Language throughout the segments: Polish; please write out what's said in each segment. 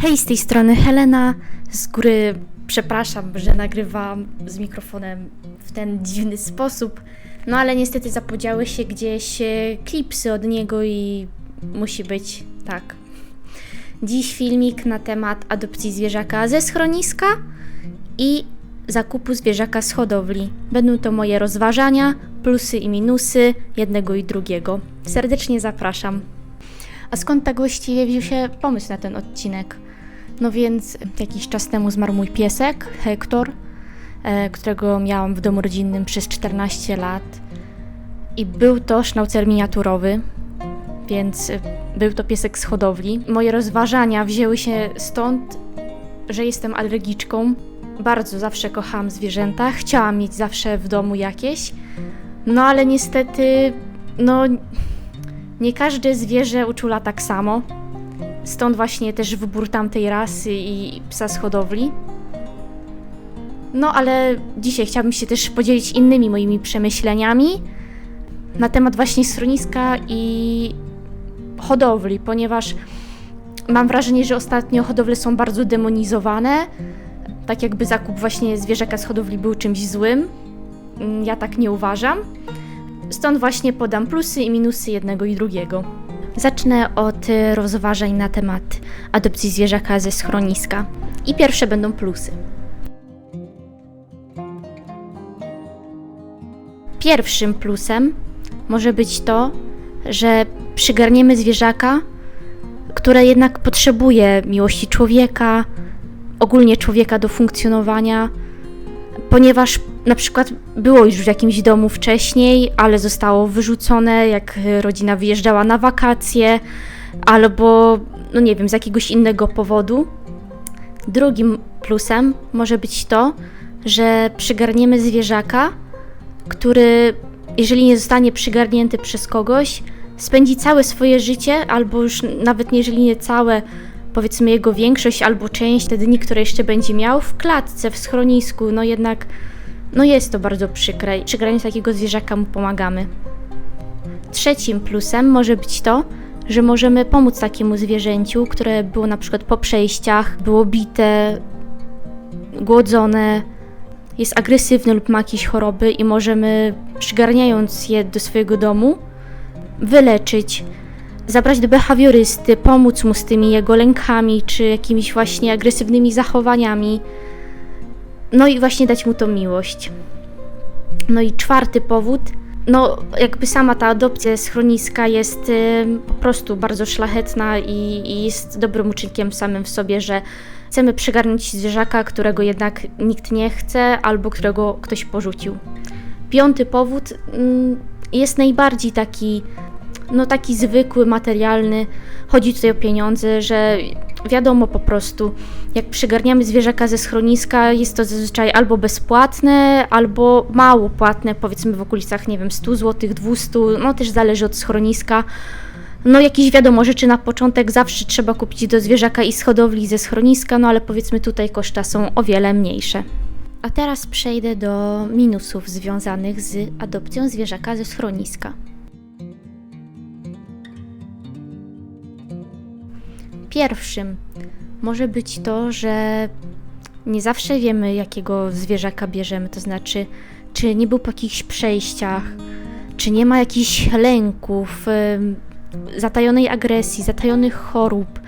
Hej, z tej strony Helena. Z góry przepraszam, że nagrywam z mikrofonem w ten dziwny sposób. No ale niestety zapodziały się gdzieś e, klipsy od niego i musi być tak. Dziś filmik na temat adopcji zwierzaka ze schroniska i zakupu zwierzaka z hodowli. Będą to moje rozważania, plusy i minusy jednego i drugiego. Serdecznie zapraszam. A skąd tak właściwie wziął się pomysł na ten odcinek? No więc jakiś czas temu zmarł mój piesek, Hektor, e, którego miałam w domu rodzinnym przez 14 lat. I był to sznaucer miniaturowy, więc e, był to piesek z hodowli. Moje rozważania wzięły się stąd, że jestem alergiczką. Bardzo zawsze kochałam zwierzęta, chciałam mieć zawsze w domu jakieś. No ale niestety, no nie każde zwierzę uczula tak samo. Stąd właśnie też wybór tamtej rasy i psa z hodowli. No ale dzisiaj chciałabym się też podzielić innymi moimi przemyśleniami na temat właśnie schroniska i hodowli, ponieważ mam wrażenie, że ostatnio hodowle są bardzo demonizowane. Tak jakby zakup właśnie zwierzaka z hodowli był czymś złym. Mm, Ja tak nie uważam. Stąd właśnie podam plusy i minusy jednego i drugiego. Zacznę od y, rozważań na temat adopcji zwierzaka ze schroniska. I pierwsze będą plusy. Pierwszym plusem może być to, że przygarniemy zwierzaka, które jednak potrzebuje miłości człowieka, ogólnie człowieka do funkcjonowania, ponieważ na przykład było już w jakimś domu wcześniej, ale zostało wyrzucone, jak rodzina wyjeżdżała na wakacje, albo no nie wiem, z jakiegoś innego powodu. Drugim plusem może być to, że przygarniemy zwierzaka, który, jeżeli nie zostanie przygarnięty przez kogoś, spędzi całe swoje życie, albo już nawet jeżeli nie całe, powiedzmy jego większość albo część te dni, które jeszcze będzie miał, w klatce, w schronisku. No jednak, no jest to bardzo przykre. Przy graniu takiego zwierzaka mu pomagamy. Trzecim plusem może być to, że możemy pomóc takiemu zwierzęciu, które było na przykład po przejściach, było bite, głodzone, jest agresywne lub ma jakieś choroby i możemy, przygarniając je do swojego domu, wyleczyć, zabrać do behawiorysty, pomóc mu z tymi jego lękami czy jakimiś właśnie agresywnymi zachowaniami. No i właśnie dać mu tą miłość. No i czwarty powód, no jakby sama ta adopcja schroniska jest y, po prostu bardzo szlachetna i, i jest dobrym uczynkiem samym w sobie, że chcemy przygarnąć zwierzaka, którego jednak nikt nie chce albo którego ktoś porzucił. Piąty powód mm, jest najbardziej taki no taki zwykły, materialny. Chodzi tutaj o pieniądze, że wiadomo po prostu, jak przygarniamy zwierzaka ze schroniska, jest to zazwyczaj albo bezpłatne, albo mało płatne, powiedzmy w okolicach, nie wiem, 100 zł, 200, no też zależy od schroniska. No jakieś wiadomo, rzeczy na początek zawsze trzeba kupić do zwierzaka i z hodowli, ze schroniska, no ale powiedzmy tutaj koszta są o wiele mniejsze. A teraz przejdę do minusów związanych z adopcją zwierzaka ze schroniska. Pierwszym może być to, że nie zawsze wiemy, jakiego zwierzaka bierzemy, to znaczy, czy nie był po jakichś przejściach, czy nie ma jakichś lęków, zatajonej agresji, zatajonych chorób.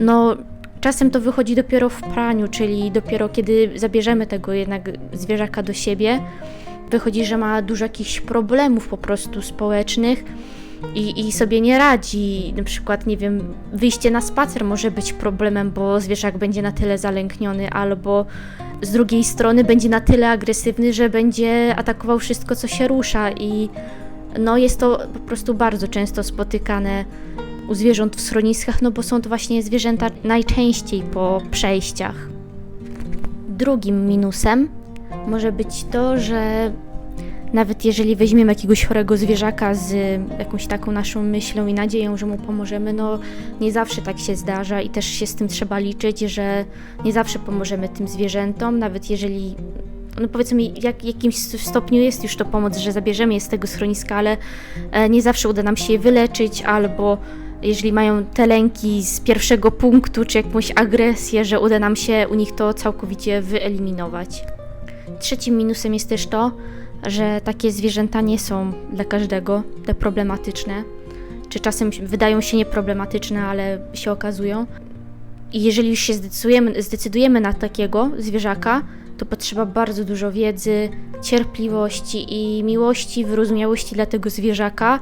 No, czasem to wychodzi dopiero w praniu, czyli dopiero kiedy zabierzemy tego jednak zwierzaka do siebie, wychodzi, że ma dużo jakichś problemów po prostu społecznych i, i sobie nie radzi. Na przykład, nie wiem, wyjście na spacer może być problemem, bo zwierzak będzie na tyle zalękniony, albo z drugiej strony będzie na tyle agresywny, że będzie atakował wszystko, co się rusza i no jest to po prostu bardzo często spotykane u zwierząt w schroniskach, no bo są to właśnie zwierzęta najczęściej po przejściach. Drugim minusem może być to, że nawet jeżeli weźmiemy jakiegoś chorego zwierzaka z jakąś taką naszą myślą i nadzieją, że mu pomożemy, no nie zawsze tak się zdarza i też się z tym trzeba liczyć, że nie zawsze pomożemy tym zwierzętom, nawet jeżeli no powiedzmy, jak, jakimś stopniu jest już to pomoc, że zabierzemy je z tego schroniska, ale e, nie zawsze uda nam się je wyleczyć albo jeżeli mają te lęki z pierwszego punktu, czy jakąś agresję, że uda nam się u nich to całkowicie wyeliminować. Trzecim minusem jest też to, że takie zwierzęta nie są dla każdego te problematyczne, czy czasem wydają się nieproblematyczne, ale się okazują. I jeżeli już się zdecydujemy, zdecydujemy na takiego zwierzaka, to potrzeba bardzo dużo wiedzy, cierpliwości i miłości, wyrozumiałości dla tego zwierzaka,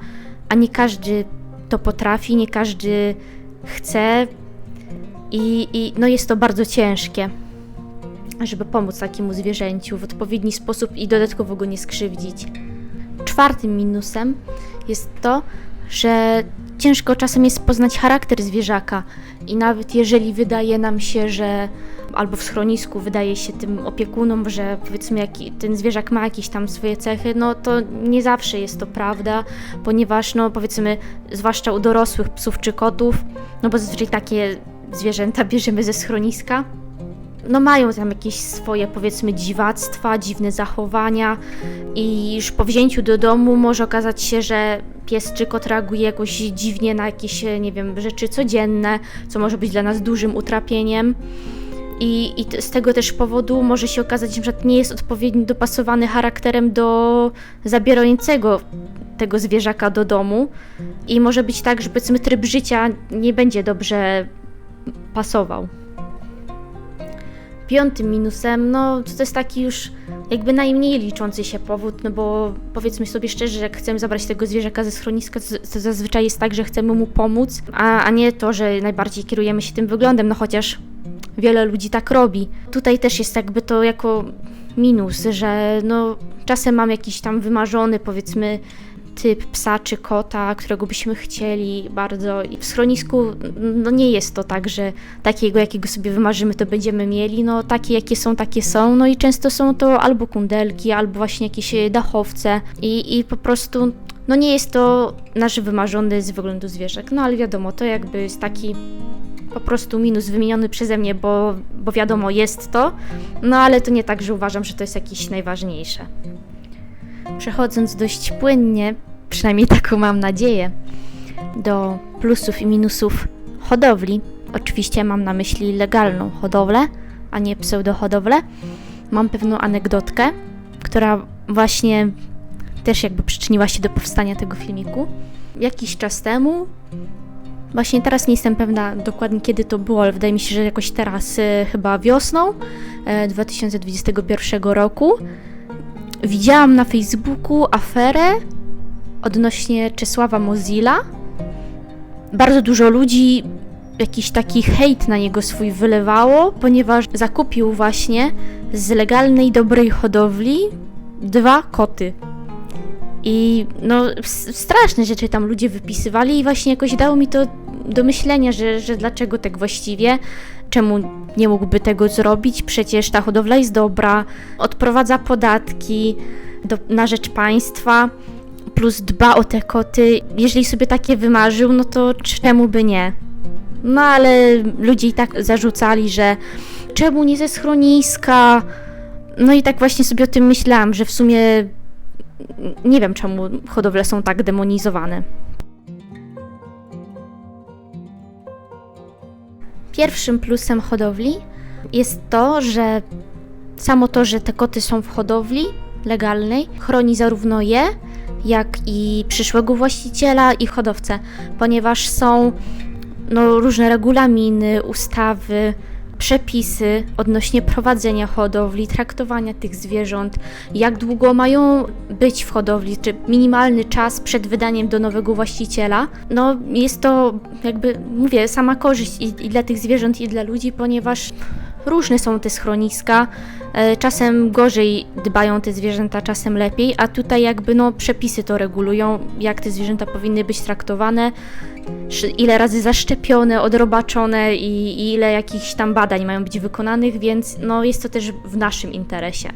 a nie każdy to potrafi, nie każdy chce. I, i no jest to bardzo ciężkie, żeby pomóc takiemu zwierzęciu w odpowiedni sposób i dodatkowo go nie skrzywdzić. Czwartym minusem jest to, że ciężko czasem jest poznać charakter zwierzaka i nawet jeżeli wydaje nam się, że albo w schronisku wydaje się tym opiekunom, że powiedzmy jak ten zwierzak ma jakieś tam swoje cechy, no to nie zawsze jest to prawda, ponieważ no powiedzmy zwłaszcza u dorosłych psów czy kotów, no bo zazwyczaj takie zwierzęta bierzemy ze schroniska, no mają tam jakieś swoje powiedzmy dziwactwa, dziwne zachowania i już po wzięciu do domu może okazać się, że pies czy kot reaguje jakoś dziwnie na jakieś, nie wiem, rzeczy codzienne, co może być dla nas dużym utrapieniem. I, I z tego też powodu może się okazać, że nie jest odpowiednio dopasowany charakterem do zabierającego tego zwierzaka do domu. I może być tak, że powiedzmy tryb życia nie będzie dobrze pasował. Piątym minusem, no to jest taki już jakby najmniej liczący się powód, no bo powiedzmy sobie szczerze, jak chcemy zabrać tego zwierzaka ze schroniska, to, to zazwyczaj jest tak, że chcemy mu pomóc, a, a nie to, że najbardziej kierujemy się tym wyglądem, no chociaż wiele ludzi tak robi. Tutaj też jest jakby to jako minus, że no czasem mam jakiś tam wymarzony powiedzmy typ psa czy kota, którego byśmy chcieli bardzo. W schronisku no nie jest to tak, że takiego, jakiego sobie wymarzymy, to będziemy mieli. No takie, jakie są, takie są. No i często są to albo kundelki, albo właśnie jakieś dachowce i, i po prostu no nie jest to nasz wymarzony z wyglądu zwierzak. No ale wiadomo, to jakby jest taki po prostu minus wymieniony przeze mnie, bo, bo wiadomo, jest to. No ale to nie tak, że uważam, że to jest jakieś najważniejsze. Przechodząc dość płynnie, przynajmniej taką mam nadzieję, do plusów i minusów hodowli. Oczywiście mam na myśli legalną hodowlę, a nie pseudohodowlę. Mam pewną anegdotkę, która właśnie też jakby przyczyniła się do powstania tego filmiku. Jakiś czas temu, właśnie teraz nie jestem pewna dokładnie kiedy to było, ale wydaje mi się, że jakoś teraz, e, chyba wiosną e, 2021 roku, widziałam na Facebooku aferę odnośnie Czesława Mozilla. Bardzo dużo ludzi jakiś taki hejt na niego swój wylewało, ponieważ zakupił właśnie z legalnej, dobrej hodowli dwa koty. I no, straszne rzeczy tam ludzie wypisywali i właśnie jakoś dało mi to do myślenia, że, że dlaczego tak właściwie, czemu nie mógłby tego zrobić, przecież ta hodowla jest dobra, odprowadza podatki do, na rzecz państwa, plus dba o te koty. Jeżeli sobie takie wymarzył, no to czemu by nie? No ale ludzie i tak zarzucali, że czemu nie ze schroniska? No i tak właśnie sobie o tym myślałam, że w sumie nie wiem czemu hodowle są tak demonizowane. Pierwszym plusem hodowli jest to, że samo to, że te koty są w hodowli legalnej, chroni zarówno je, jak i przyszłego właściciela i hodowcę, ponieważ są no, różne regulaminy, ustawy, przepisy odnośnie prowadzenia hodowli, traktowania tych zwierząt, jak długo mają być w hodowli, czy minimalny czas przed wydaniem do nowego właściciela. No, jest to jakby, mówię, sama korzyść i, i dla tych zwierząt, i dla ludzi, ponieważ różne są te schroniska. E, Czasem gorzej dbają te zwierzęta, czasem lepiej, a tutaj jakby no przepisy to regulują, jak te zwierzęta powinny być traktowane, ile razy zaszczepione, odrobaczone i, i ile jakichś tam badań mają być wykonanych, więc no jest to też w naszym interesie.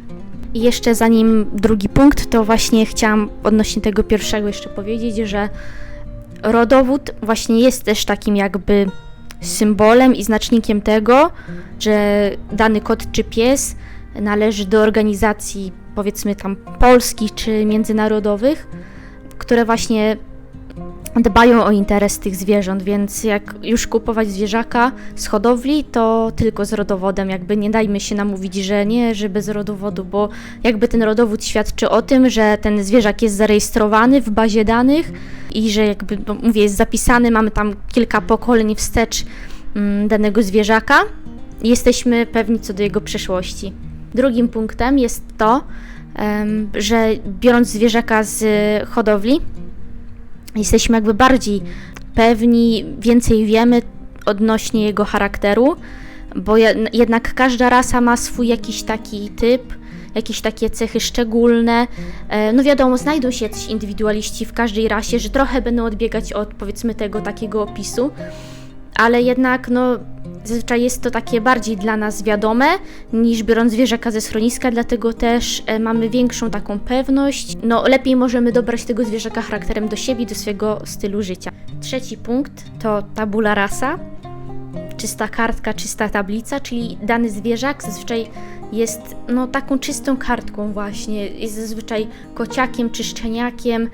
I jeszcze zanim drugi punkt, to właśnie chciałam odnośnie tego pierwszego jeszcze powiedzieć, że rodowód właśnie jest też takim jakby symbolem i znacznikiem tego, że dany kot czy pies należy do organizacji powiedzmy tam polskich czy międzynarodowych, które właśnie dbają o interes tych zwierząt, więc jak już kupować zwierzaka z hodowli, to tylko z rodowodem. Jakby nie dajmy się namówić, że nie, że bez rodowodu, bo jakby ten rodowód świadczy o tym, że ten zwierzak jest zarejestrowany w bazie danych i że jakby, mówię, jest zapisany, mamy tam kilka pokoleń wstecz mm, danego zwierzaka. Jesteśmy pewni co do jego przeszłości. Drugim punktem jest to, że biorąc zwierzaka z hodowli, jesteśmy jakby bardziej pewni, więcej wiemy odnośnie jego charakteru, bo je- jednak każda rasa ma swój jakiś taki typ, jakieś takie cechy szczególne. E, No wiadomo, znajdą się indywidualiści w każdej rasie, że trochę będą odbiegać od powiedzmy tego takiego opisu, ale jednak no zazwyczaj jest to takie bardziej dla nas wiadome niż biorąc zwierzaka ze schroniska, dlatego też e, mamy większą taką pewność. No lepiej możemy dobrać tego zwierzaka charakterem do siebie, do swojego stylu życia. Trzeci punkt to tabula rasa, czysta kartka, czysta tablica, czyli dany zwierzak zazwyczaj jest no, taką czystą kartką właśnie, jest zazwyczaj kociakiem czy szczeniakiem,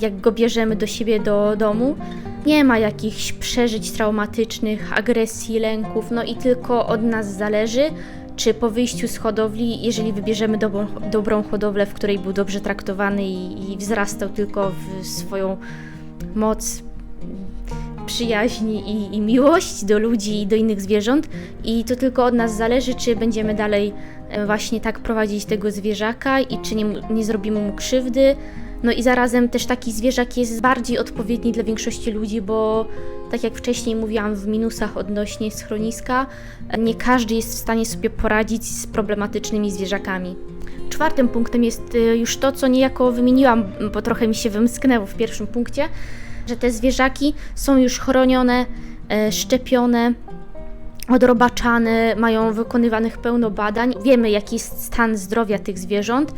jak go bierzemy do siebie do domu. Nie ma jakichś przeżyć traumatycznych, agresji, lęków, no i tylko od nas zależy, czy po wyjściu z hodowli, jeżeli wybierzemy dobrą, dobrą hodowlę, w której był dobrze traktowany i, i wzrastał tylko w swoją moc przyjaźni i, i miłość do ludzi i do innych zwierząt i to tylko od nas zależy, czy będziemy dalej e, właśnie tak prowadzić tego zwierzaka i czy nie, nie zrobimy mu krzywdy. No i zarazem też taki zwierzak jest bardziej odpowiedni dla większości ludzi, bo tak jak wcześniej mówiłam w minusach odnośnie schroniska, nie każdy jest w stanie sobie poradzić z problematycznymi zwierzakami. Czwartym punktem jest y, już to, co niejako wymieniłam, bo trochę mi się wymsknęło w pierwszym punkcie, że te zwierzaki są już chronione, e, szczepione, odrobaczane, mają wykonywanych pełno badań. Wiemy, jaki jest stan zdrowia tych zwierząt.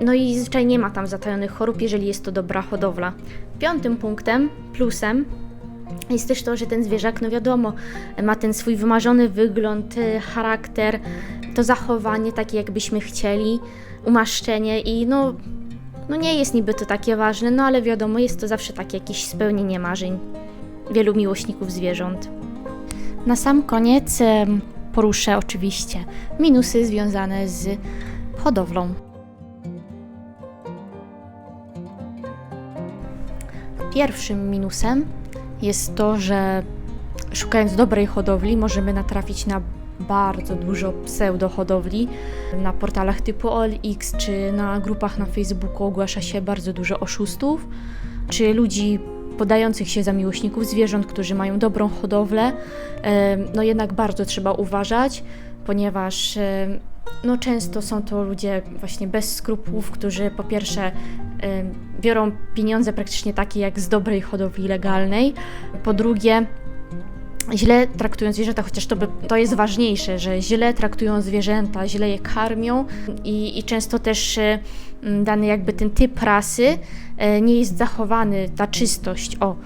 No i zazwyczaj nie ma tam zatajonych chorób, jeżeli jest to dobra hodowla. Piątym punktem, plusem, jest też to, że ten zwierzak, no wiadomo, ma ten swój wymarzony wygląd, e, charakter, to zachowanie takie, jakbyśmy chcieli, umaszczenie i no, no nie jest niby to takie ważne, no ale wiadomo, jest to zawsze takie jakieś spełnienie marzeń wielu miłośników zwierząt. Na sam koniec poruszę oczywiście minusy związane z hodowlą. Pierwszym minusem jest to, że szukając dobrej hodowli możemy natrafić na bardzo dużo pseudohodowli. Na portalach typu OLX czy na grupach na Facebooku ogłasza się bardzo dużo oszustów, czy ludzi podających się za miłośników zwierząt, którzy mają dobrą hodowlę. No jednak bardzo trzeba uważać, ponieważ no często są to ludzie właśnie bez skrupułów, którzy po pierwsze biorą pieniądze praktycznie takie jak z dobrej hodowli legalnej, po drugie źle traktują zwierzęta, chociaż to, by, to jest ważniejsze, że źle traktują zwierzęta, źle je karmią i, i często też e, dany jakby ten typ rasy e, nie jest zachowany, ta czystość, o,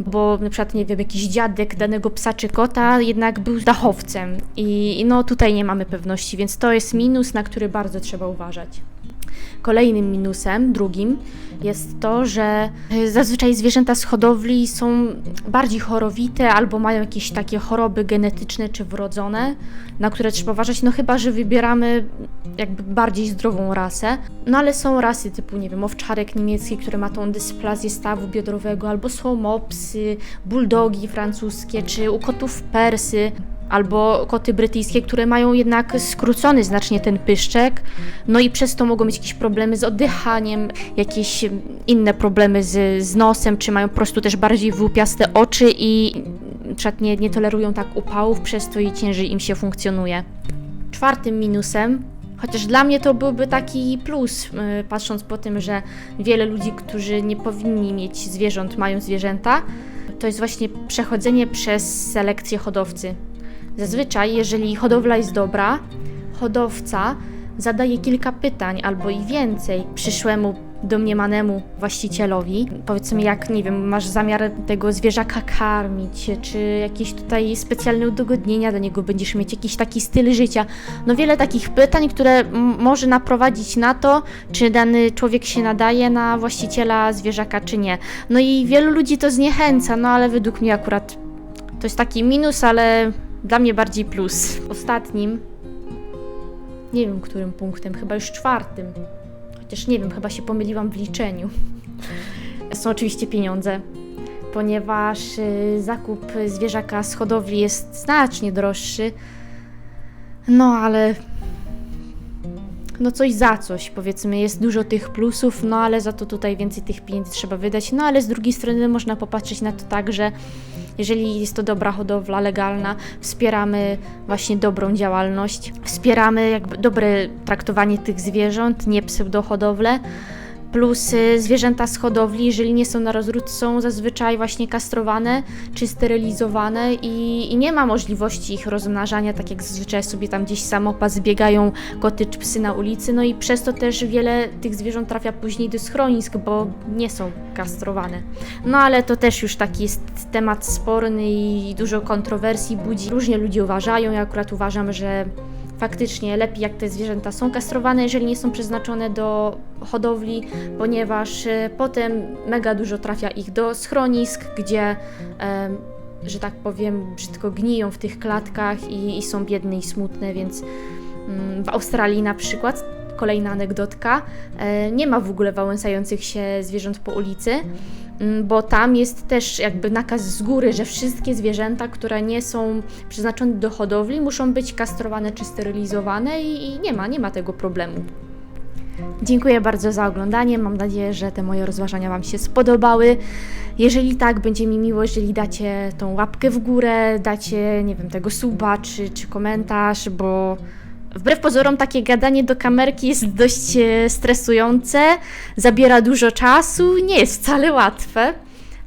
bo na przykład, nie wiem, jakiś dziadek danego psa czy kota jednak był dachowcem i no tutaj nie mamy pewności, więc to jest minus, na który bardzo trzeba uważać. Kolejnym minusem, drugim, jest to, że e, zazwyczaj zwierzęta z hodowli są bardziej chorowite albo mają jakieś takie choroby genetyczne czy wrodzone, na które trzeba uważać, no chyba, że wybieramy jakby bardziej zdrową rasę. No ale są rasy typu, nie wiem, owczarek niemiecki, który ma tą dysplazję stawu biodrowego, albo są mopsy, bulldogi francuskie, czy u kotów persy albo koty brytyjskie, które mają jednak skrócony znacznie ten pyszczek, no i przez to mogą mieć jakieś problemy z oddychaniem, jakieś inne problemy z, z nosem, czy mają po prostu też bardziej wyłupiaste oczy i przykład nie, nie tolerują tak upałów, przez to i ciężej im się funkcjonuje. Czwartym minusem, chociaż dla mnie to byłby taki plus, yy, patrząc po tym, że wiele ludzi, którzy nie powinni mieć zwierząt, mają zwierzęta, to jest właśnie przechodzenie przez selekcję hodowcy. Zazwyczaj, jeżeli hodowla jest dobra, hodowca zadaje kilka pytań albo i więcej przyszłemu domniemanemu właścicielowi. Powiedzmy, jak, nie wiem, masz zamiar tego zwierzaka karmić, czy jakieś tutaj specjalne udogodnienia do niego będziesz mieć, jakiś taki styl życia. No wiele takich pytań, które może naprowadzić na to, czy dany człowiek się nadaje na właściciela zwierzaka, czy nie. No i wielu ludzi to zniechęca, no ale według mnie akurat to jest taki minus, ale dla mnie bardziej plus. Ostatnim, nie wiem którym punktem, chyba już czwartym, chociaż nie wiem, chyba się pomyliłam w liczeniu. Są oczywiście pieniądze, ponieważ y, zakup zwierzaka z hodowli jest znacznie droższy. No ale no coś za coś, powiedzmy, jest dużo tych plusów, no ale za to tutaj więcej tych pieniędzy trzeba wydać. No ale z drugiej strony można popatrzeć na to tak, że jeżeli jest to dobra hodowla legalna, wspieramy właśnie dobrą działalność, wspieramy jakby dobre traktowanie tych zwierząt, nie pseudohodowlę. Plus zwierzęta z hodowli, jeżeli nie są na rozród, są zazwyczaj właśnie kastrowane czy sterylizowane i, i nie ma możliwości ich rozmnażania, tak jak zazwyczaj sobie tam gdzieś samopas biegają koty czy psy na ulicy. No i przez to też wiele tych zwierząt trafia później do schronisk, bo nie są kastrowane. No ale to też już taki jest temat sporny i dużo kontrowersji budzi. Różnie ludzie uważają, ja akurat uważam, że faktycznie lepiej jak te zwierzęta są kastrowane, jeżeli nie są przeznaczone do hodowli, ponieważ e, potem mega dużo trafia ich do schronisk, gdzie że tak powiem, brzydko gniją w tych klatkach i, i są biedne i smutne, więc mm, w Australii na przykład, kolejna anegdotka, e, nie ma w ogóle wałęsających się zwierząt po ulicy, bo tam jest też jakby nakaz z góry, że wszystkie zwierzęta, które nie są przeznaczone do hodowli, muszą być kastrowane czy sterylizowane i, i nie ma, nie ma tego problemu. Dziękuję bardzo za oglądanie. Mam nadzieję, że te moje rozważania Wam się spodobały. Jeżeli tak, będzie mi miło, jeżeli dacie tą łapkę w górę, dacie, nie wiem, tego suba czy, czy komentarz, bo wbrew pozorom takie gadanie do kamerki jest dość e, stresujące, zabiera dużo czasu, nie jest wcale łatwe,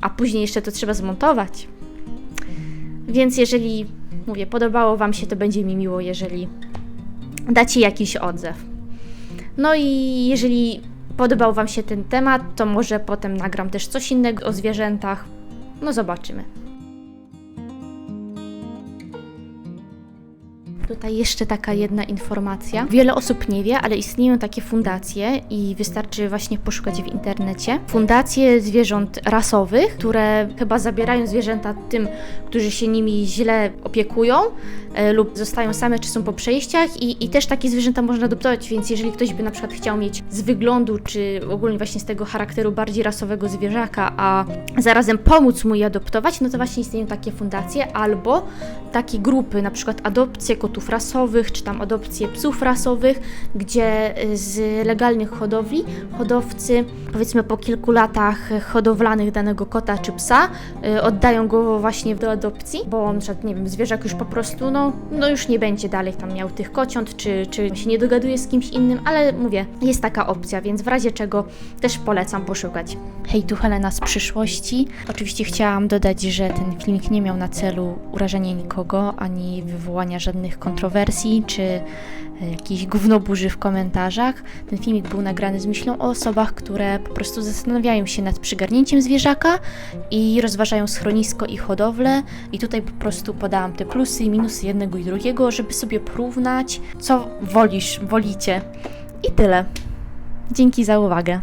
a później jeszcze to trzeba zmontować. Więc jeżeli, mówię, podobało Wam się, to będzie mi miło, jeżeli dacie jakiś odzew. No i jeżeli podobał Wam się ten temat, to może potem nagram też coś innego o zwierzętach. No zobaczymy. Tutaj jeszcze taka jedna informacja. Wiele osób nie wie, ale istnieją takie fundacje i wystarczy właśnie poszukać w internecie. Fundacje zwierząt rasowych, które chyba zabierają zwierzęta tym, którzy się nimi źle opiekują e, lub zostają same czy są po przejściach i, i też takie zwierzęta można adoptować, więc jeżeli ktoś by na przykład chciał mieć z wyglądu czy ogólnie właśnie z tego charakteru bardziej rasowego zwierzaka, a zarazem pomóc mu je adoptować, no to właśnie istnieją takie fundacje albo takie grupy, na przykład adopcje kotów rasowych, czy tam adopcje psów rasowych, gdzie y, z legalnych hodowli hodowcy, powiedzmy po kilku latach hodowlanych danego kota czy psa, y, oddają go właśnie do adopcji, bo na przykład, nie wiem, zwierzak już po prostu, no, no już nie będzie dalej tam miał tych kociąt, czy, czy się nie dogaduje z kimś innym, ale mówię, jest taka opcja, więc w razie czego też polecam poszukać. Hej, tu Helena z przyszłości. Oczywiście chciałam dodać, że ten filmik nie miał na celu urażenia nikogo, ani wywołania żadnych kontrowersji, czy e, jakiejś gównoburzy w komentarzach. Ten filmik był nagrany z myślą o osobach, które po prostu zastanawiają się nad przygarnięciem zwierzaka i rozważają schronisko i hodowlę. I tutaj po prostu podałam te plusy i minusy jednego i drugiego, żeby sobie porównać, co wolisz, wolicie. I tyle. Dzięki za uwagę.